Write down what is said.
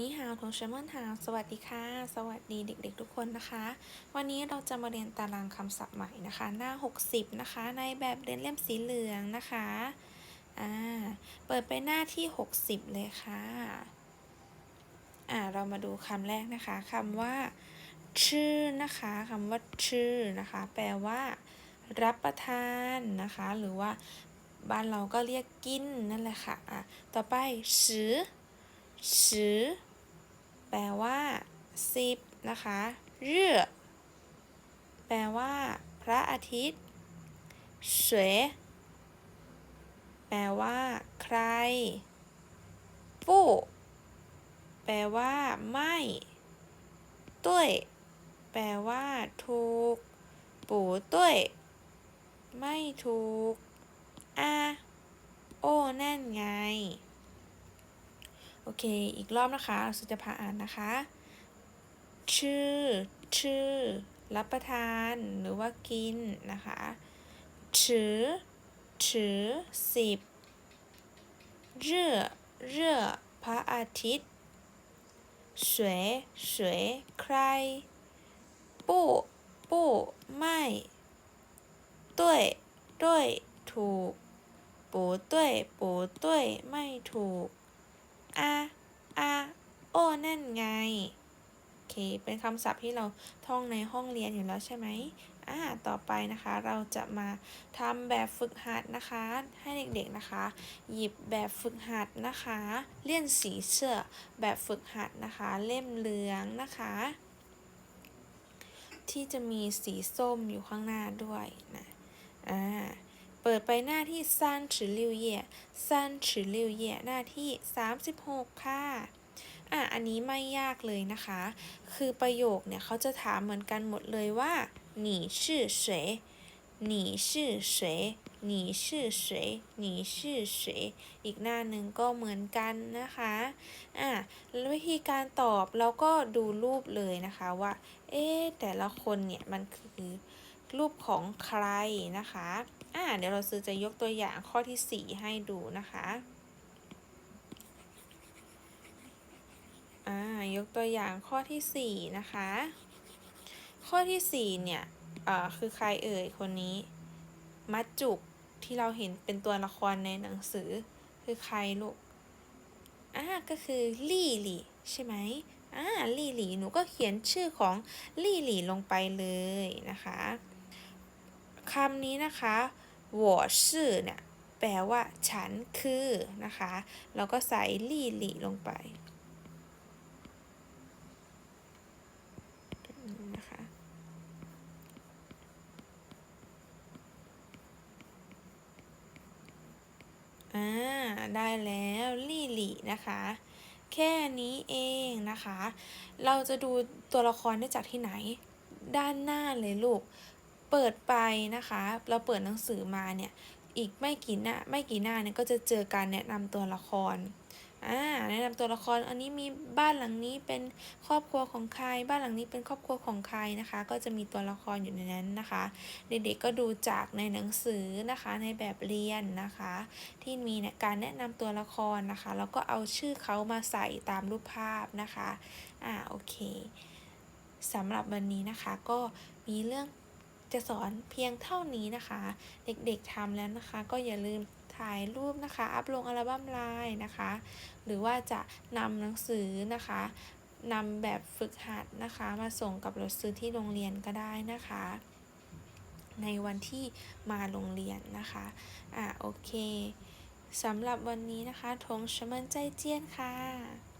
นี่ฮาวทงเชมอนฮาวสวัสดีค่ะ สวัสดีเด็กๆทุกคนนะคะ วันนี้เราจะมาเรียนตารางคำศัพท์ใหม่นะคะ หน้า 60 นะคะ ในแบบเรียนเล่มสีเหลืองนะคะอ่าเปิดไปหน้าที่ 60 เลยค่ะอ่าเรามาดูคำแรกนะคะคำว่า ชื่อนะคะคำว่า ชื่อนะคะ แปลว่า รับประทานนะคะ หรือว่าบ้านเราก็เรียกกินนั่นแหละค่ะอะต่อไปสือ สือแปลว่าสิบนะคะเรื่อแปลว่า พระอาทิตย์สวยแปลว่า ใครปู้แปลว่า ไม่ตุ้ยแปลว่า ถูก ปู่ตุ้ยไม่ถูกอาโอ้ นั่นไง โอเค อีกรอบนะคะสุจะพาอ่านนะคะ ชื่อ ชื่อ รับประทานหรือว่ากินนะคะถือถือสิบเรื่อเรื่อพระอาทิตย์สวยสวยใคร ปู้ปู้ไม่ตุ้ยตุ้ยถูก ปูตุ้ยปูตุ้ยไม่ถูก อาอาโอ้นั่นไง โอเค เป็นคำศัพท์ที่เราท่องในห้องเรียนอยู่แล้วใช่ไหมอ่าต่อไปนะคะเราจะมาทำแบบฝึกหัดนะคะ ให้เด็กๆนะคะ หยิบแบบฝึกหัดนะคะ เลี่ยนสีเสื้อแบบฝึกหัดนะคะ เล่มเหลืองนะคะ ที่จะมีสีส้มอยู่ข้างหน้าด้วยนะอ่า เปิดไปหน้าที่ซันฉือลิวเย่ซันฉือลิวเย่หน้าที่ 36 ค่ะ อ่ะ อันนี้ไม่ยากเลยนะคะ คือประโยคเนี่ยเขาจะถามเหมือนกันหมดเลยว่า你是谁你是谁你是谁你是谁อีกหน้าหนึ่งก็เหมือนกันนะคะ อ่ะแล้ววิธีการตอบเราก็ดูรูปเลยนะคะว่า เอ๊ะแต่ละคนเนี่ยมันคือรูปของใครนะคะ อ่าเดี๋ยวเราซื้อจะยกตัวอย่างข้อที่ 4 ให้ดูนะคะอ่ายกตัวอย่างข้อที่ 4 นะคะ ข้อที่ 4 เนี่ยอ่าคือใครเอ่ยคนนี้มัจจุกที่เราเห็นเป็นตัวละครในหนังสือ คือใครลูกอ่าก็คือลี่หลี่ใช่ไหมอ่าลี่หลี่หนูก็เขียนชื่อของลี่หลี่ลงไปเลยนะคะคำนี้นะคะ 我是เนี่ยแปลว่า ฉันคือนะคะเราก็ใส่ลี่หลี่ลงไปนะคะอ่าได้แล้วลี่หลี่นะคะแค่นี้เองนะคะ เราจะดูตัวละครได้จากที่ไหน ด้านหน้าเลยลูก เปิดไปนะคะ เราเปิดหนังสือมาเนี่ย อีกไม่กี่หน้าไม่กี่หน้าเนี่ยก็จะเจอการแนะนำตัวละครอ่าแนะนำตัวละครอันนี้มีบ้านหลังนี้เป็นครอบครัวของใคร บ้านหลังนี้เป็นครอบครัวของใครนะคะ ก็จะมีตัวละครอยู่ในนั้นนะคะ เด็กๆก็ดูจากในหนังสือนะคะในแบบเรียนนะคะ ที่มีเนี่ยการแนะนำตัวละครนะคะแล้วก็เอาชื่อเขามาใส่ตามรูปภาพนะคะอ่าโอเคสำหรับวันนี้นะคะก็มีเรื่อง จะสอนเพียงเท่านี้นะคะ เด็กๆทำแล้วนะคะ ก็อย่าลืมถ่ายรูปนะคะ อัพลงอัลบั้มไลน์นะคะ หรือว่าจะนำหนังสือนะคะนำแบบฝึกหัดนะคะ มาส่งกับราซื้อที่โรงเรียนก็ได้นะคะ ในวันที่มาโรงเรียนนะคะอะโอเคสำหรับวันนี้นะคะทงชมันใจเจียนค่ะ